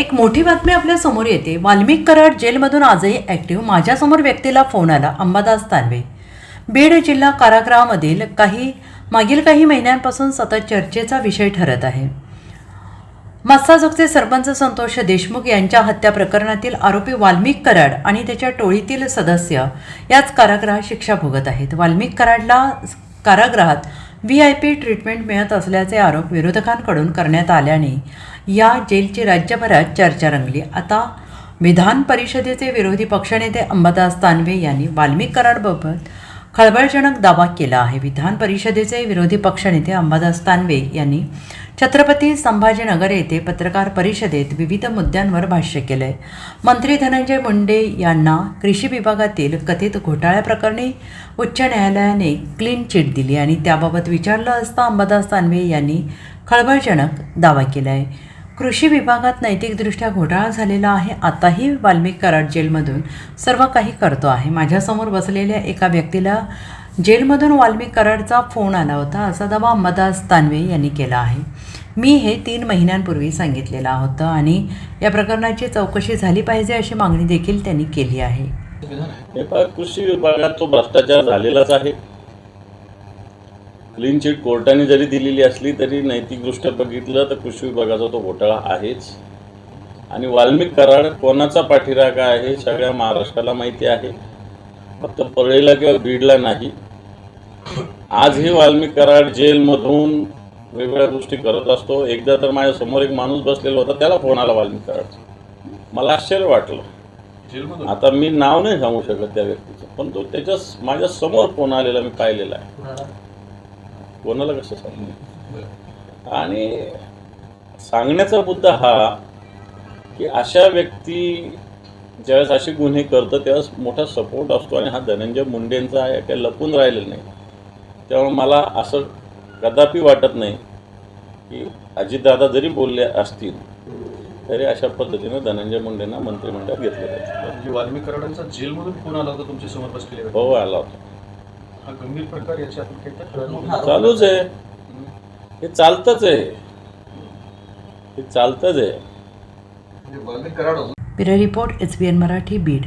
एक मोठी बातमी आपल्यासमोर येते. वाल्मिक कराड जेलमधून आजही ॲक्टिव्ह माझ्यासमोर व्यक्तीला फोन आला. अंबादास तानवे. बीड जिल्हा कारागृहामधील काही मागील काही महिन्यांपासून सतत चर्चेचा विषय ठरत आहे. मस्साजोगचे सरपंच संतोष देशमुख यांच्या हत्या प्रकरणातील आरोपी वाल्मिक कराड आणि त्याच्या टोळीतील सदस्य याच कारागृहात शिक्षा भोगत आहेत. वाल्मिक कराडला कारागृहात व्ही आय पी ट्रीटमेंट मिळत असल्याचे आरोप विरोधकांकडून करण्यात आल्याने या जेलची राज्यभरात चर्चा रंगली. आता विधान परिषदेचे विरोधी पक्षनेते अंबादास तानवे यांनी वाल्मिक कराडबाबत खळबळजनक दावा केला आहे. विधान परिषदेचे विरोधी पक्षनेते अंबादास तानवे यांनी छत्रपती संभाजीनगर येथे पत्रकार परिषदेत विविध मुद्द्यांवर भाष्य केलंय मंत्री धनंजय मुंडे यांना कृषी विभागातील कथित घोटाळ्याप्रकरणी उच्च न्यायालयाने क्लीन चिट दिली आणि त्याबाबत विचारलं असता अंबादास तानवे यांनी खळबळजनक दावा केला आहे कृषी विभागात नैतिकदृष्ट्या घोटाळा झालेला आहे. आताही वाल्मिक कराड जेलमधून सर्व काही करतो आहे. माझ्यासमोर बसलेल्या एका व्यक्तीला जेलमधून वाल्मिक कराडचा फोन आला होता. असा दावा अंबादास तानवे यांनी केला आहे. मी हे तीन महिन्यांपूर्वी सांगितलेलं होतं आणि या प्रकरणाची चौकशी झाली पाहिजे अशी मागणी देखील त्यांनी केली आहे. कृषी विभागात तो भ्रष्टाचार झालेलाच आहे. क्लीन चिट कोर्टाने जरी दिलेली असली तरी नैतिकदृष्ट्या बघितलं तर कृषी विभागाचा तो घोटाळा आहेच. आणि वाल्मिक कराड कोणाचा पाठीराखा आहे सगळ्या महाराष्ट्राला माहिती आहे. फक्त परळीला किंवा बीडला नाही. आजही वाल्मिक कराड जेलमधून वेगवेगळ्या गोष्टी करत असतो. एकदा तर माझ्यासमोर एक माणूस बसलेला होता त्याला फोन आला वाल्मिक कराडचा. मला आश्चर्य वाटलं. आता मी नाव नाही सांगू शकत त्या व्यक्तीचं पण तो त्याच्या माझ्यासमोर फोन आलेला मी पाहिलेला आहे. कोणाला कसं सांगू? आणि सांगण्याचा मुद्दा हा की अशा व्यक्ती ज्यावेळेस असे गुन्हे करतं त्यावेळेस मोठा सपोर्ट असतो आणि हा धनंजय मुंडेंचा आहे काही लपून राहिलेला नाही. त्यामुळे मला असं कदापि वाटत नाही की अजितदादा जरी बोलले असतील तरी अशा पद्धतीनं धनंजय मुंडेंना मंत्रिमंडळात घेतलं जातं. म्हणजे वाल्मिक कराडांचा जेलमधून फोन आला होता तुमच्यासमोर बसलेल्या? व्यक्ती. हो आला होता. हा गंभीर प्रकार काही तक्रार- चालूच आहे. हे चालतंच आहे. हे चालतंच आहे. म्हणजे Valmik Karad bureau report H B N Marathi Beed.